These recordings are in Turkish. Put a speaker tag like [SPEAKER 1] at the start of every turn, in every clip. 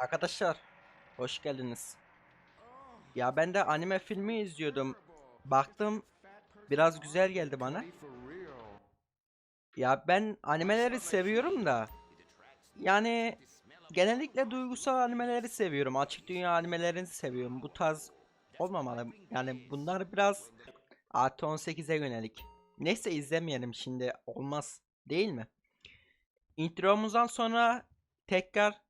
[SPEAKER 1] Arkadaşlar hoş geldiniz. Ya ben de anime filmi izliyordum. Baktım biraz güzel geldi bana. Ya ben animeleri seviyorum da. Yani genellikle duygusal animeleri seviyorum. Açık dünya animelerini seviyorum. Bu tarz olmamalı. Yani bunlar biraz artı 18'e yönelik. Neyse izlemeyelim şimdi. Olmaz. Değil mi? Intromuzdan sonra tekrar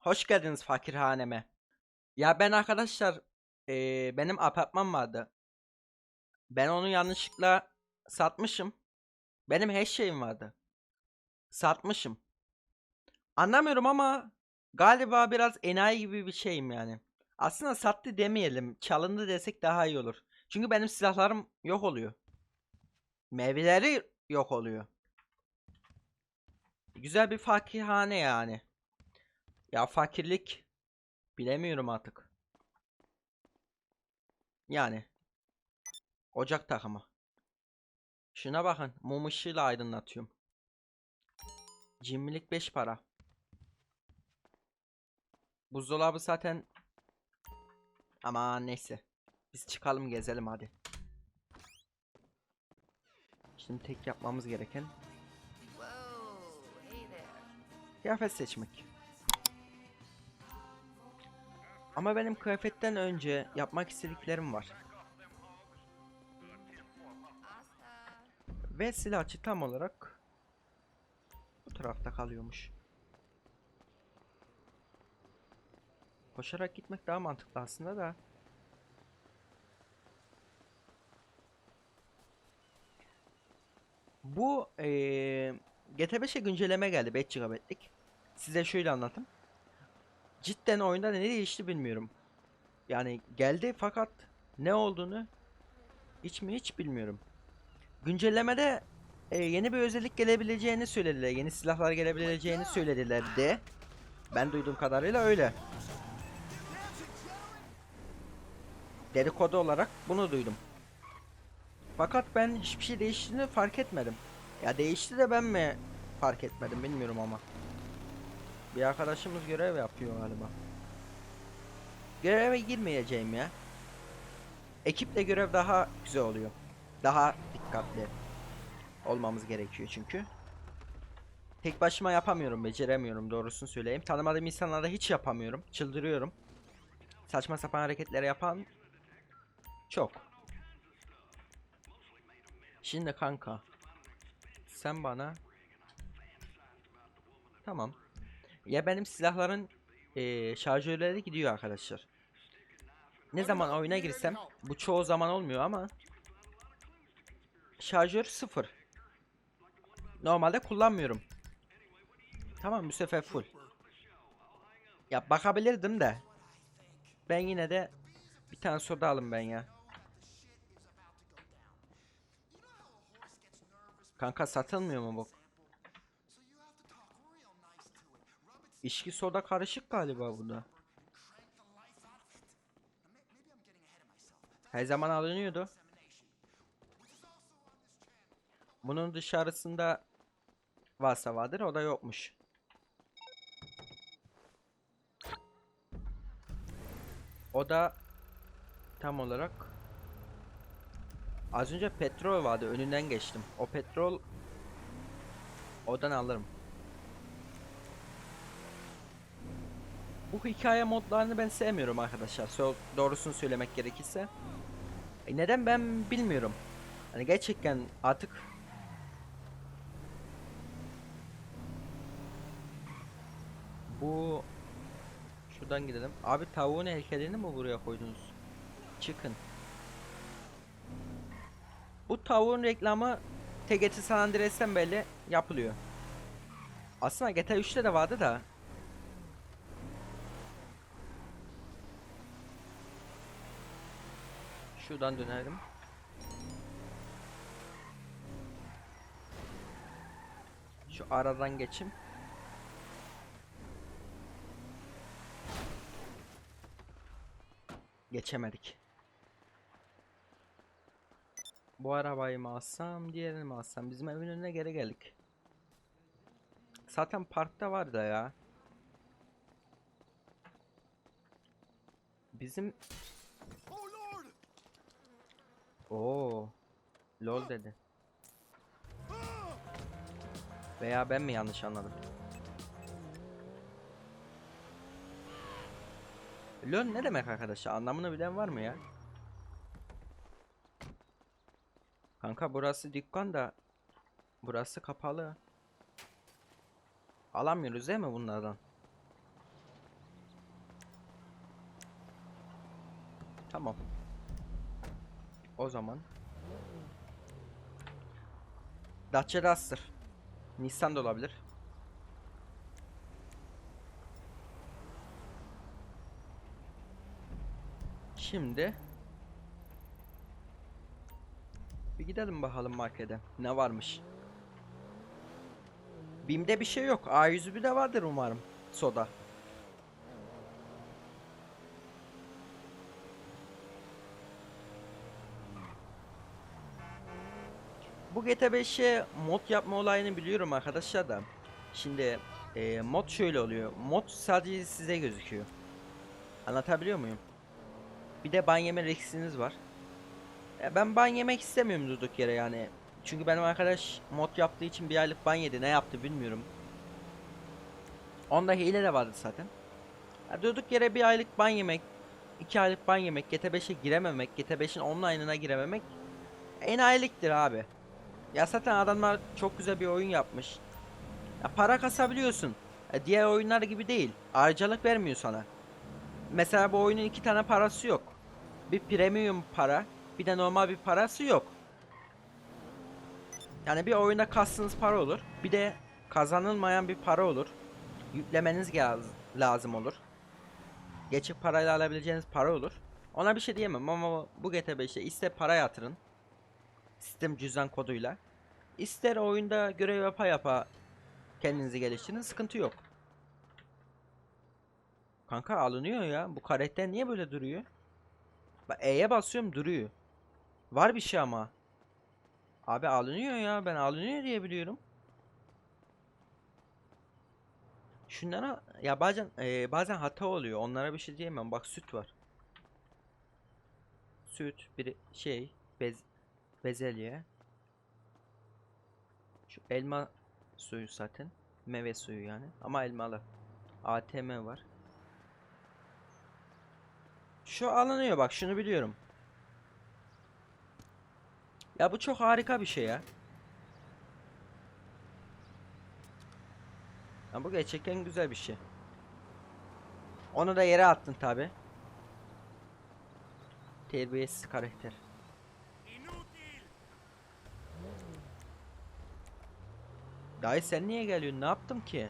[SPEAKER 1] Hoş geldiniz fakirhaneme. Ya ben arkadaşlar eee, benim apartman vardı. Ben onu yanlışlıkla satmışım. Benim her şeyim vardı. Satmışım. Anlamıyorum ama galiba biraz enayi gibi bir şeyim yani. Aslında sattı demeyelim. Çalındı desek daha iyi olur. Çünkü benim silahlarım yok oluyor. Meyveleri yok oluyor. Güzel bir fakirhane yani. Ya fakirlik bilemiyorum artık. Yani ocak takımı. Şuna bakın mum ışığıyla aydınlatıyorum. Cimrilik 5 para. Buzdolabı zaten ama neyse. Biz çıkalım gezelim hadi. Şimdi tek yapmamız gereken. Kıyafet seçmek. Ama benim kıyafetten önce yapmak istediklerim var. Ve silahçı tam olarak bu tarafta kalıyormuş. Koşarak gitmek daha mantıklı aslında da. Bu eee GT5'e güncelleme geldi 5 GB'lik. Size şöyle anlatayım. Cidden oyunda ne değişti bilmiyorum. Yani geldi fakat ne olduğunu hiç mi hiç bilmiyorum. Güncellemede e, yeni bir özellik gelebileceğini söylediler. Yeni silahlar gelebileceğini söylediler de. Ben duyduğum kadarıyla öyle. Dedikodu olarak bunu duydum. Fakat ben hiçbir şey değiştiğini fark etmedim. Ya değişti de ben mi fark etmedim bilmiyorum ama. Bir arkadaşımız görev yapıyor galiba. Göreve girmeyeceğim ya. Ekiple görev daha güzel oluyor. Daha dikkatli olmamız gerekiyor çünkü. Tek başıma yapamıyorum, beceremiyorum doğrusunu söyleyeyim. Tanımadığım insanlarla hiç yapamıyorum. Çıldırıyorum. Saçma sapan hareketleri yapan çok. Şimdi kanka sen bana Tamam. Ya benim silahların eee şarjörleri gidiyor arkadaşlar. Ne zaman oyuna girsem bu çoğu zaman olmuyor ama şarjör sıfır. Normalde kullanmıyorum. Tamam bu sefer full. Ya bakabilirdim de. Ben yine de bir tane soda alın ben ya. Kanka satılmıyor mu bu? İçki soda karışık galiba burada. Her zaman alınıyordu. Bunun dışarısında varsa vardır o da yokmuş. O da tam olarak az önce petrol vardı önünden geçtim. O petrol odan alırım. Bu hikaye modlarını ben sevmiyorum arkadaşlar. So doğrusunu söylemek gerekirse. E neden ben bilmiyorum. Hani gerçekten artık bu şuradan gidelim. Abi tavuğun heykelini mi buraya koydunuz? Çıkın. Bu tavuğun reklamı TGT San Andreas'ten belli yapılıyor. Aslında GTA 3'te de vardı da. Şuradan dönelim. Şu aradan geçim. Geçemedik. Bu arabayı mı alsam, diğerini mi alsam? Bizim evin önüne geri geldik. Zaten parkta var da ya. Bizim! Oo. Lol dedi. Veya ben mi yanlış anladım? LOL ne demek arkadaşlar? Anlamını bilen var mı ya? Kanka burası dükkan da burası kapalı. Alamıyoruz değil mi bunlardan? Tamam. O zaman Dacia Duster. Nissan da olabilir. Şimdi bir gidelim bakalım markete. Ne varmış? Bim'de bir şey yok. A101 de vardır umarım. Soda. Bu GT5'e mod yapma olayını biliyorum arkadaşlar da. Şimdi e, mod şöyle oluyor. Mod sadece size gözüküyor. Anlatabiliyor muyum? Bir de ban yeme riskiniz var. E, ben ban yemek istemiyorum durduk yere yani. Çünkü benim arkadaş mod yaptığı için bir aylık ban yedi. Ne yaptı bilmiyorum. Onda hile de vardı zaten. Ya durduk yere bir aylık ban yemek, iki aylık ban yemek, GT5'e girememek, GT5'in online'ına girememek enayiliktir abi. Ya zaten adamlar çok güzel bir oyun yapmış. Ya para kasabiliyorsun. Ya diğer oyunlar gibi değil. Harcalık vermiyor sana. Mesela bu oyunun iki tane parası yok. Bir premium para, bir de normal bir parası yok. Yani bir oyunda kastığınız para olur. Bir de kazanılmayan bir para olur. Yüklemeniz lazım olur. Geçik parayla alabileceğiniz para olur. Ona bir şey diyemem ama bu GT5'te ister para yatırın. Sistem cüzdan koduyla. İster oyunda görev yapa yapa kendinizi geliştirin sıkıntı yok. Kanka alınıyor ya. Bu karakter niye böyle duruyor? Bak E'ye basıyorum duruyor. Var bir şey ama. Abi alınıyor ya. Ben alınıyor diye biliyorum. Şunlara ya bazen eee, bazen hata oluyor. Onlara bir şey diyemem. Bak süt var. Süt bir şey bez bezelye. Şu elma suyu zaten. Meyve suyu yani. Ama elmalı. ATM var. Şu alınıyor bak şunu biliyorum. Ya bu çok harika bir şey ya. Ya bu gerçekten güzel bir şey. Onu da yere attın tabi. Terbiyesiz karakter. Dayı sen niye geliyorsun? Ne yaptım ki?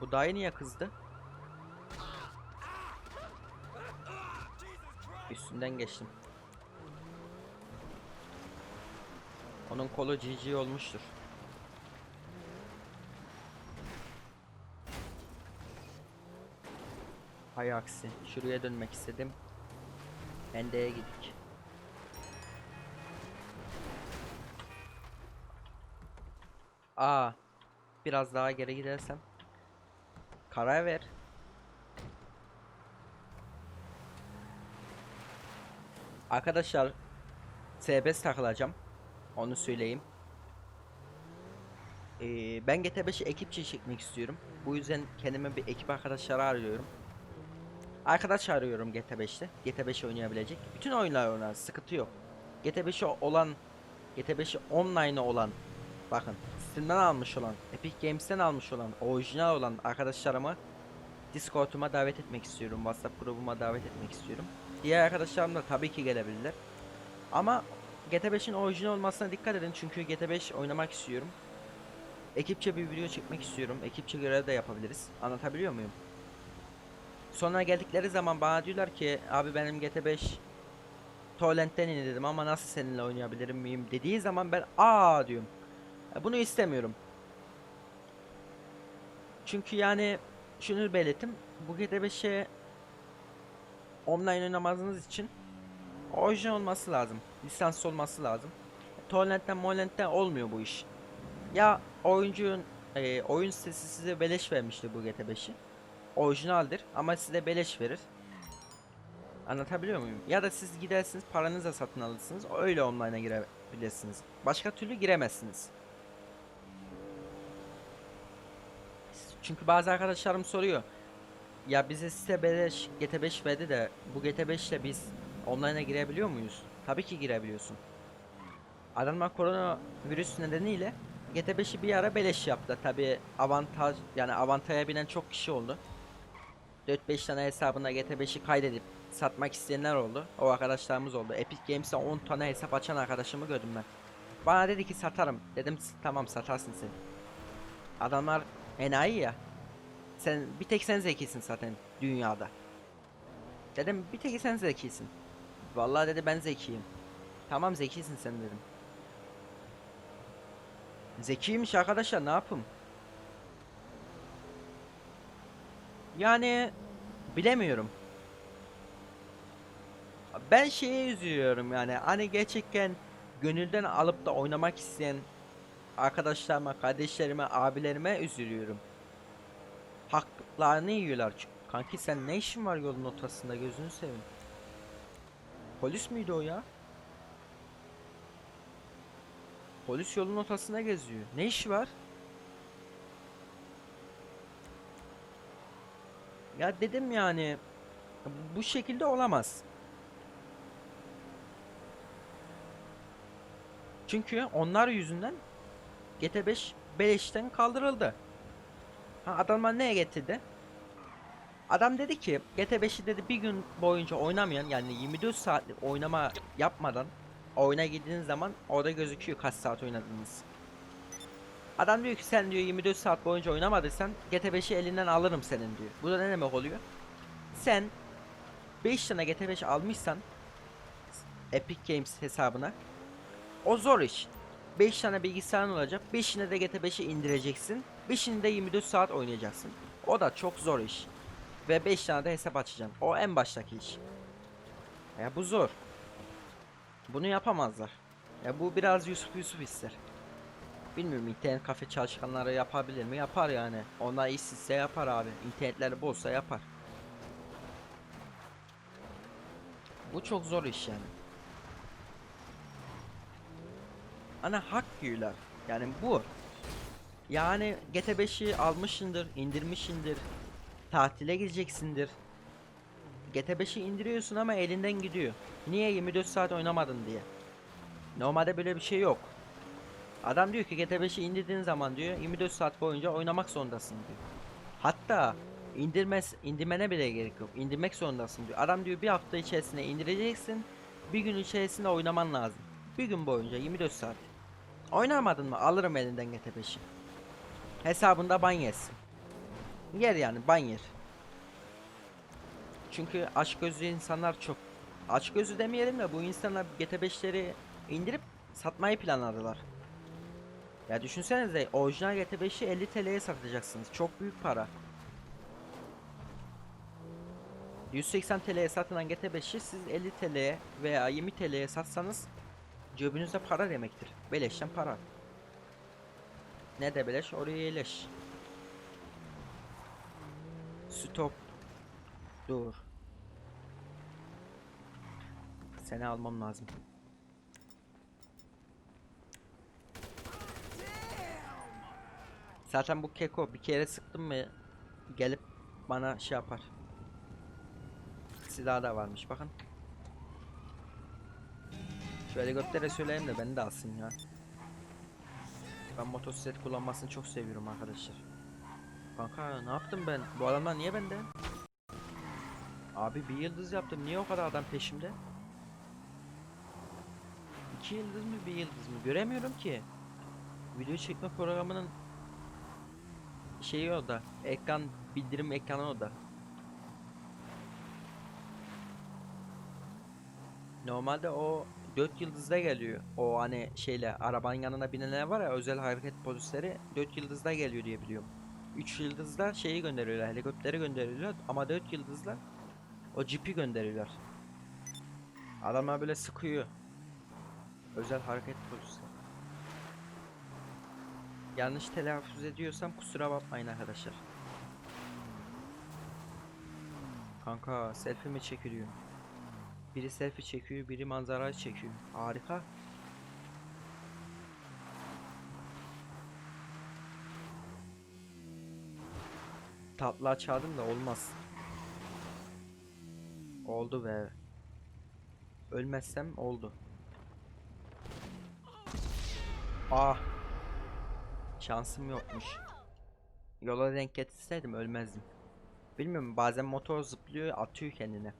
[SPEAKER 1] Bu dayı niye kızdı? Üstünden geçtim. Onun kolu GG olmuştur. Hay aksi. Şuraya dönmek istedim. Hende'ye gidik. Aa. Biraz daha geri gidersem. Karar ver. Arkadaşlar serbest takılacağım. Onu söyleyeyim. Ee, ben GT5'i ekipçe çekmek istiyorum. Bu yüzden kendime bir ekip arkadaşları arıyorum. Arkadaş arıyorum GT5'te. GT5 oynayabilecek. Bütün oyunlar oynar. Sıkıntı yok. GT5'i olan GT5'i online olan bakın Steam'den almış olan Epic Games'ten almış olan orijinal olan arkadaşlarımı Discord'uma davet etmek istiyorum. WhatsApp grubuma davet etmek istiyorum. Diğer arkadaşlarım da tabii ki gelebilirler. Ama GT5'in orijinal olmasına dikkat edin çünkü GT5 oynamak istiyorum. Ekipçe bir video çekmek istiyorum. Ekipçe görev de yapabiliriz. Anlatabiliyor muyum? Sonra geldikleri zaman bana diyorlar ki abi benim GT5 Torrent'ten indirdim ama nasıl seninle oynayabilirim miyim dediği zaman ben aa diyorum. Ya Bunu istemiyorum. Çünkü yani şunu belirtim. Bu GT5'e online oynamanız için orijinal olması lazım. Lisanslı olması lazım. Torrent'ten Molent'ten olmuyor bu iş. Ya oyuncunun e, oyun sitesi size beleş vermişti bu GT5'i. Orijinaldir ama size beleş verir. Anlatabiliyor muyum? Ya da siz gidersiniz paranızla satın alırsınız. Öyle online'a girebilirsiniz. Başka türlü giremezsiniz. Çünkü bazı arkadaşlarım soruyor. Ya bize site beleş GT5 verdi de bu GT5 ile biz online'a girebiliyor muyuz? Tabii ki girebiliyorsun. Adamlar korona virüs nedeniyle GT5'i bir ara beleş yaptı. Tabii avantaj yani avantaja binen çok kişi oldu. 4-5 tane hesabına GT5'i kaydedip satmak isteyenler oldu. O arkadaşlarımız oldu. Epic Games'te 10 tane hesap açan arkadaşımı gördüm ben. Bana dedi ki satarım. Dedim "S- tamam satarsın sen. Adamlar enayi ya. Sen bir tek sen zekisin zaten dünyada. Dedim bir tek sen zekisin. Vallahi dedi ben zekiyim. Tamam zekisin sen dedim. Zekiymiş arkadaşlar ne yapayım? Yani bilemiyorum. Ben şeye üzülüyorum yani hani gerçekten gönülden alıp da oynamak isteyen arkadaşlarıma, kardeşlerime, abilerime üzülüyorum. Haklarını yiyorlar. Ç- Kanki sen ne işin var yolun ortasında gözünü seveyim. Polis miydi o ya? Polis yolun ortasında geziyor. Ne işi var? Ya dedim yani bu şekilde olamaz. Çünkü onlar yüzünden GT5 beleşten kaldırıldı. Ha adamlar neye getirdi? Adam dedi ki GT5'i dedi bir gün boyunca oynamayan yani 24 saatlik oynama yapmadan oyuna girdiğiniz zaman orada gözüküyor kaç saat oynadığınız. Adam diyor ki sen diyor 24 saat boyunca oynamadıysan GT5'i elinden alırım senin diyor. Bu da ne demek oluyor? Sen 5 tane GT5 almışsan Epic Games hesabına o zor iş. 5 tane bilgisayarın olacak. 5'ine de GT5'i indireceksin. 5'ini de 24 saat oynayacaksın. O da çok zor iş. Ve 5 tane de hesap açacaksın. O en baştaki iş. Ya bu zor. Bunu yapamazlar. Ya bu biraz Yusuf Yusuf ister. Bilmiyorum internet kafe çalışanları yapabilir mi? Yapar yani. Onlar işsizse yapar abi. İnternetleri bolsa yapar. Bu çok zor iş yani. Ana hak yiyorlar. Yani bu. Yani GT5'i almışındır, indirmişindir. Tatile gideceksindir. GT5'i indiriyorsun ama elinden gidiyor. Niye 24 saat oynamadın diye. Normalde böyle bir şey yok. Adam diyor ki GT5'i indirdiğin zaman diyor 24 saat boyunca oynamak zorundasın diyor. Hatta indirmez indirmene bile gerek yok. İndirmek zorundasın diyor. Adam diyor bir hafta içerisinde indireceksin. Bir gün içerisinde oynaman lazım. Bir gün boyunca 24 saat. Oynamadın mı alırım elinden GT5'i. Hesabında ban yersin. Yer yani ban yer. Çünkü aç gözlü insanlar çok. Aç gözlü demeyelim de bu insanlar GT5'leri indirip satmayı planladılar. Ya düşünsenize orijinal GT5'i 50 TL'ye satacaksınız. Çok büyük para. 180 TL'ye satılan GT5'i siz 50 TL'ye veya 20 TL'ye satsanız cebinizde para demektir. Beleşten para. Ne de beleş oraya iyileş. Stop. Dur. Seni almam lazım. Zaten bu keko bir kere sıktım mı gelip bana şey yapar. Silah da varmış bakın. Şu helikoptere söyleyeyim de beni de alsın ya. Ben motosiklet kullanmasını çok seviyorum arkadaşlar. Kanka ne yaptım ben? Bu adamlar niye bende? Abi bir yıldız yaptım. Niye o kadar adam peşimde? iki yıldız mı bir yıldız mı göremiyorum ki. Video çekme programının şeyi o da. Ekran bildirim ekranı o da. Normalde o 4 yıldızda geliyor. O hani şeyle arabanın yanına binenler var ya özel hareket polisleri 4 yıldızda geliyor diye biliyorum. 3 yıldızda şeyi gönderiyorlar, helikopteri gönderiyorlar ama 4 yıldızla o cipi gönderiyorlar. Adamlar böyle sıkıyor. Özel hareket polisi. Yanlış telaffuz ediyorsam kusura bakmayın arkadaşlar. Kanka selfie mi çekiliyor? Biri selfie çekiyor, biri manzarayı çekiyor. Harika. Tatlı çaldım da olmaz. Oldu be. Ölmezsem oldu. Ah. Şansım yokmuş. Yola denk getirseydim ölmezdim. Bilmiyorum bazen motor zıplıyor atıyor kendine.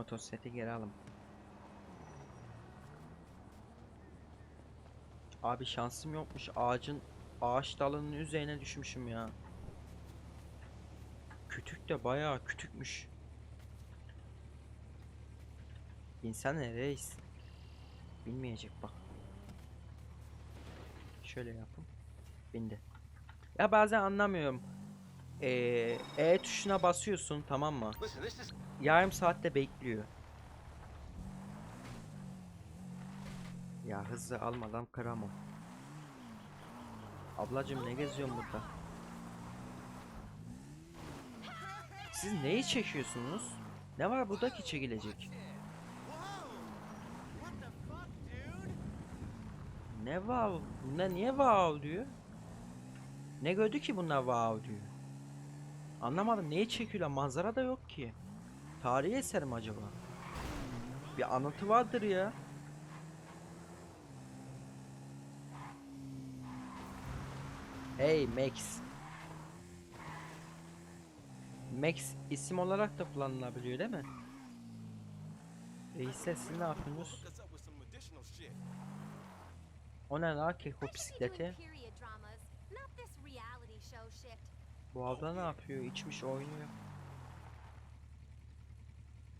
[SPEAKER 1] Motosikleti geri alın. Abi şansım yokmuş. Ağacın ağaç dalının üzerine düşmüşüm ya. Kütük de bayağı kütükmüş. İnsan reis? Bilmeyecek bak. Şöyle yapın. Bindi. Ya bazen anlamıyorum. Ee, E tuşuna basıyorsun tamam mı? Yarım saatte bekliyor. Ya hızlı almadan kıramam. Ablacım ne geziyorsun burada? Siz neyi çekiyorsunuz? Ne var burada ki çekilecek? Ne wow? Bunlar niye wow diyor? Ne gördü ki bunlar wow diyor? Anlamadım neyi çekiyorlar? Manzara da yok ki. Tarihi eser mi acaba? Bir anlatı vardır ya. Hey Max. Max isim olarak da kullanılabiliyor değil mi? Reisler siz ne yapıyorsunuz? O ne la keko bisikleti? Bu abla ne yapıyor? İçmiş oynuyor.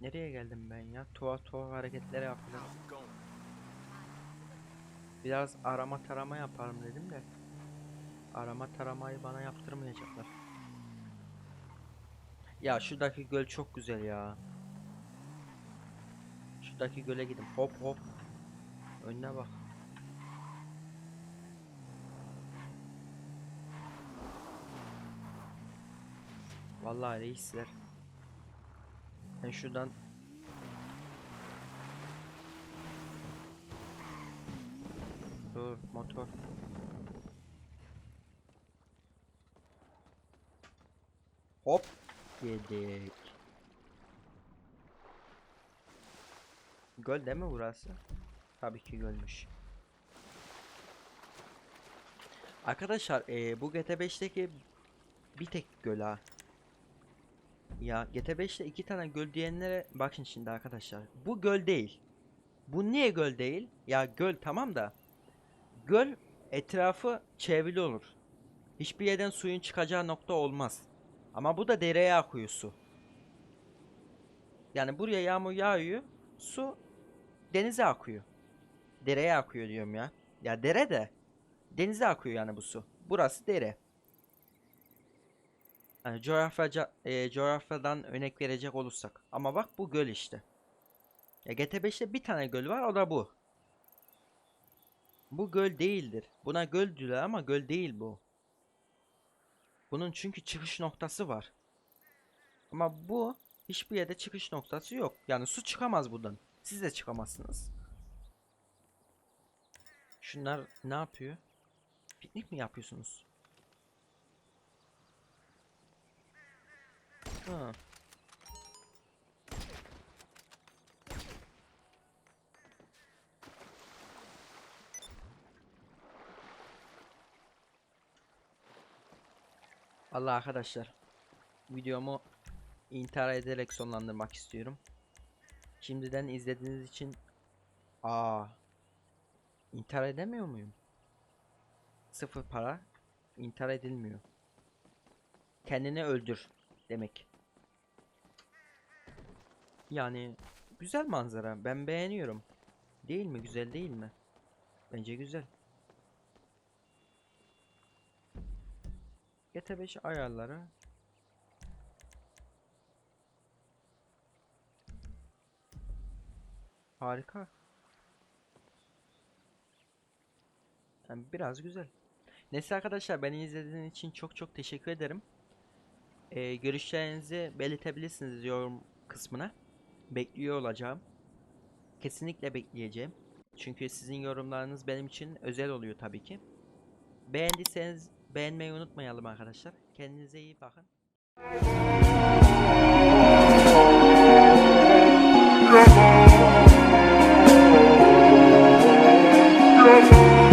[SPEAKER 1] Nereye geldim ben ya? Tuhaf tuhaf hareketler yapıyorum. Biraz arama tarama yaparım dedim de. Arama taramayı bana yaptırmayacaklar. Ya şuradaki göl çok güzel ya. Şuradaki göle gidin. Hop hop. Önüne bak. Vallahi reisler. Ben şuradan Dur motor. Hop yedik. Göl değil mi burası? Tabii ki gölmüş. Arkadaşlar eee, bu GT5'teki bir tek göl ha. Ya GT5'te iki tane göl diyenlere bakın şimdi arkadaşlar. Bu göl değil. Bu niye göl değil? Ya göl tamam da göl etrafı çevrili olur. Hiçbir yerden suyun çıkacağı nokta olmaz. Ama bu da dereye akıyor su. Yani buraya yağmur yağıyor, su denize akıyor. Dereye akıyor diyorum ya. Ya dere de denize akıyor yani bu su. Burası dere. Hani coğrafyaca, e, coğrafyadan örnek verecek olursak. Ama bak bu göl işte. Ya GT5'te bir tane göl var o da bu. Bu göl değildir. Buna göl diyorlar ama göl değil bu. Bunun çünkü çıkış noktası var. Ama bu hiçbir yerde çıkış noktası yok. Yani su çıkamaz buradan. Siz de çıkamazsınız. Şunlar ne yapıyor? Piknik mi yapıyorsunuz? Allah arkadaşlar. videomu intihar ederek sonlandırmak istiyorum. Şimdiden izlediğiniz için aa intihar edemiyor muyum? Sıfır para intihar edilmiyor. Kendini öldür demek. Yani güzel manzara. Ben beğeniyorum. Değil mi? Güzel değil mi? Bence güzel. GTA 5 ayarları. Harika. Yani biraz güzel. Neyse arkadaşlar beni izlediğiniz için çok çok teşekkür ederim. Ee, görüşlerinizi belirtebilirsiniz yorum kısmına. Bekliyor olacağım. Kesinlikle bekleyeceğim. Çünkü sizin yorumlarınız benim için özel oluyor tabii ki. Beğendiyseniz beğenmeyi unutmayalım arkadaşlar. Kendinize iyi bakın.
[SPEAKER 2] Come.